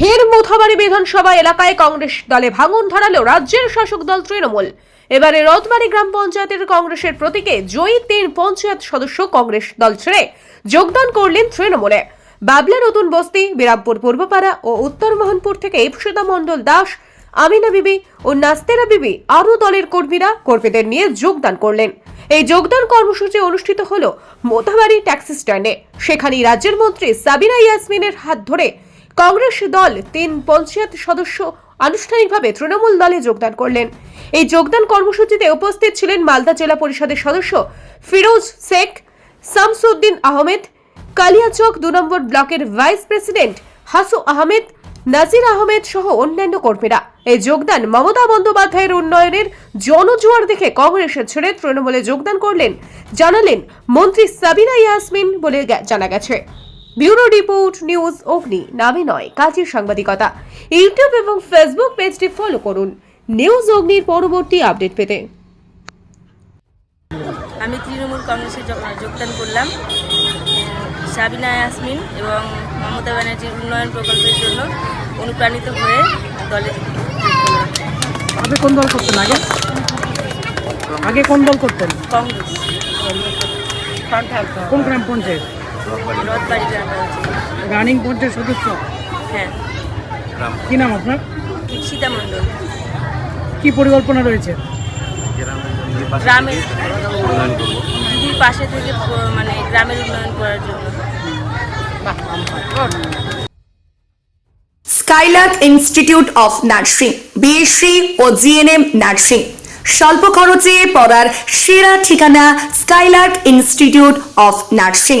ফের মোথাবাড়ি বিধানসভা এলাকায় কংগ্রেস দলে ভাঙন ধরালো রাজ্যের শাসক দল তৃণমূল। এবারে রথবাড়ি গ্রাম পঞ্চায়েতের কংগ্রেসের প্রতীকে জয়ী তিন পঞ্চায়েত সদস্য কংগ্রেস দল ছেড়ে যোগদান করলেন তৃণমূলে। বাবলা নতুন বস্তি, বিরামপুর পূর্বপাড়া ও উত্তর মোহনপুর থেকে ইপসিতা মণ্ডল দাস, আমিনা বিবি ও নাস্তেরা বিবি আরও দলের কর্মীরা কর্মীদের নিয়ে যোগদান করলেন। এই যোগদান কর্মসূচি অনুষ্ঠিত হল মোথাবাড়ি ট্যাক্সি স্ট্যান্ডে। সেখানেই রাজ্যের মন্ত্রী সাবিনা ইয়াসমিনের হাত ধরে কংগ্রেস দল তিন পঞ্চায়েত সদস্য আনুষ্ঠানিকভাবে তৃণমূল দলে যোগদান করলেন। এই যোগদান কর্মসূচিতে উপস্থিত ছিলেন মালদা জেলা পরিষদের সদস্য ফিরোজ শেখ, শামসুদ্দিন আহমেদ, কালিয়াচক দু নম্বর ব্লকের ভাইস প্রেসিডেন্ট হাসু আহমেদ, নাজির আহমেদ সহ অন্যান্য কর্মীরা। এই যোগদান মমতা বন্দ্যোপাধ্যায়ের উন্নয়নের জনজোয়ার দেখে কংগ্রেসের ছেড়ে তৃণমূলে যোগদান করলেন, জানালেন মন্ত্রী সাবিনা ইয়াসমিন বলে জানা গেছে। ব্যুরো রিপোর্ট নিউজ অগ্নি নামে নয় কাজের সাংবাদিকতা। ইউটিউব এবং ফেসবুক পেজটি ফলো করুন। নিউজ অগ্নির পরবর্তী আপডেট পেতে। আমি তৃণমূল কংগ্রেসে যোগদান করলাম। সাবিনা ইয়াসমিন এবং মমতা ব্যানার্জির উন্নয়ন প্রকল্পের জন্য অনুপ্রাণিত হয়ে দলে যোগ আগে কোন দল করতেন আগে? আগে কোন দল করতেন? কংগ্রেস। কোন গ্রাম পঞ্চায়েত? রথবাড়ি। গ্রাম রানিং পঞ্চায়েত সদস্য? হ্যাঁ। কি নাম আপনার? দীক্ষিতা মণ্ডল। কি পরিকল্পনা রয়েছে? গ্রামের দিদির পাশে থেকে মানে গ্রামের উন্নয়ন করার জন্য। Skylark institute of nursing BSc O GNM nursing. স্বল্প খরচে পড়ার সেরা ঠিকানা Skylark institute of nursing.